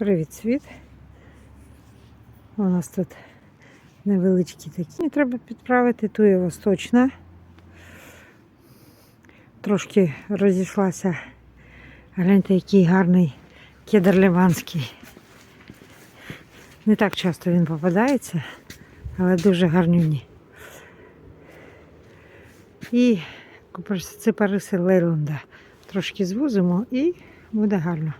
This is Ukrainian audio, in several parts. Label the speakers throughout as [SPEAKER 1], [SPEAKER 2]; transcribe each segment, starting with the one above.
[SPEAKER 1] Привіт, світ. У нас тут невеличкі такі. Треба підправити. Тує восточна. Трошки розійшлася. Гляньте, який гарний кедр ліванський. Не так часто він попадається, але дуже гарнюні. І ципариси Лейлунда. Трошки звузимо і буде гарно.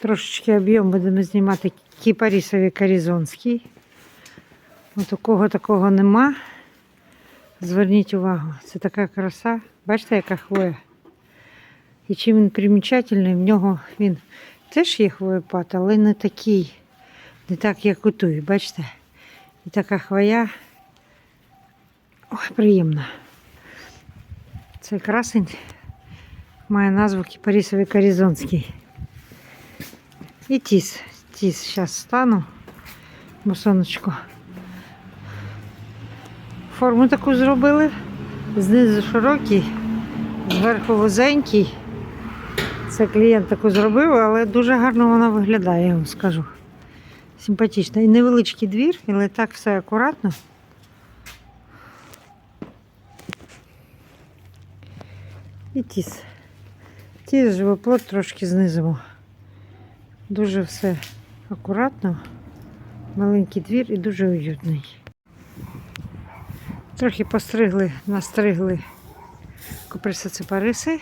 [SPEAKER 1] Трошечки об'єм будемо знімати кіпарісові корізонський. Такого такого нема. Зверніть увагу, це така краса. Бачите, яка хвоя? І чим він примічательний, в нього він теж є хвоєпад, але не такий, не так, як у той, бачите? І така хвоя ой, приємна. Цей красень має назву кіпарісовий корізонський. І тіс. Тіс. Зараз стану. Бо. Форму таку зробили. Знизу широкий, зверху вузенький. Це клієнт таку зробив, але дуже гарно вона виглядає, я вам скажу. Симпатична. І невеличкий двір, але так все акуратно. І тіс. Тіс живоплод трошки знизимо. Дуже все акуратно, маленький двір і дуже уютний. Трохи постригли, настригли куприси ципариси.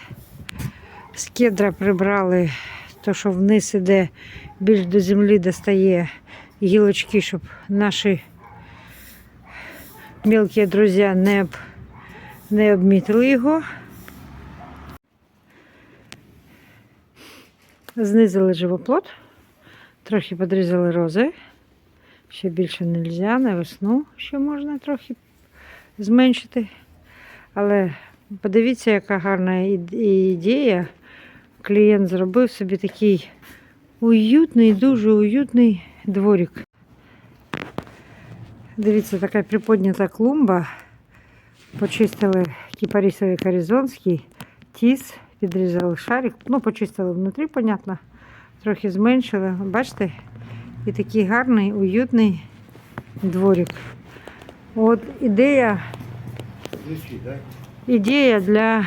[SPEAKER 1] З кедра прибрали то, що вниз іде, більш до землі достає гілочки, щоб наші мілкі друзі не, об, не обмітили його. Знизили живоплод, трохи подрізали рози. Ще більше не можна, на весну ще можна трохи зменшити. Але подивіться, яка гарна ідея. Клієнт зробив собі такий уютний, дуже уютний дворик. Дивіться, така приподнята клумба. Почистили кіпарісовий корізонський, тіс, підрізали шарик. Ну, почистили внутрі, понятно. Трохи зменшили. Бачите? І такий гарний, уютний дворик. От ідея, ідея для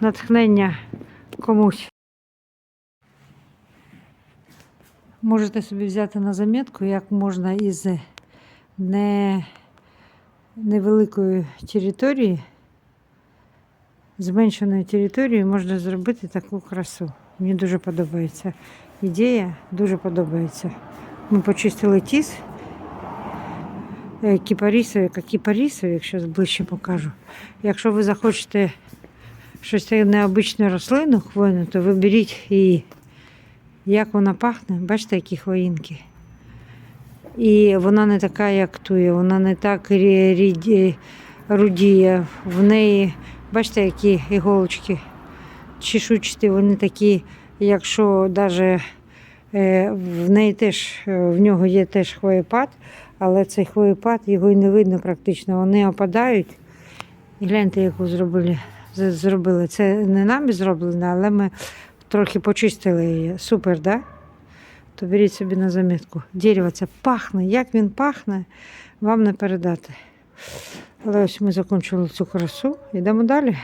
[SPEAKER 1] натхнення комусь. Можете собі взяти на замітку, як можна із не, невеликої території, зменшеної території можна зробити таку красу. Мені дуже подобається. Ідея дуже подобається. Ми почистили тіс е, кіпарісові, кіпарісові, якщо ближче покажу. Якщо ви захочете щось необичну рослину хвойну, то виберіть її. Як вона пахне, бачите, які хвоїнки. І вона не така, як тує, вона не так рі- ріді- рудіє. В неї, бачите, які іголочки чешучі, вони такі, якщо навіть в неї теж, е, в нього є теж хвоєпад, але цей хвоєпад його і не видно практично. Вони опадають. І гляньте, яку зробили. зробили. Це не нами зроблено, але ми трохи почистили її. Супер, да? То беріть собі на замітку. Дерево це пахне. Як він пахне, вам не передати. Але ось ми закінчили цю красу. Йдемо далі.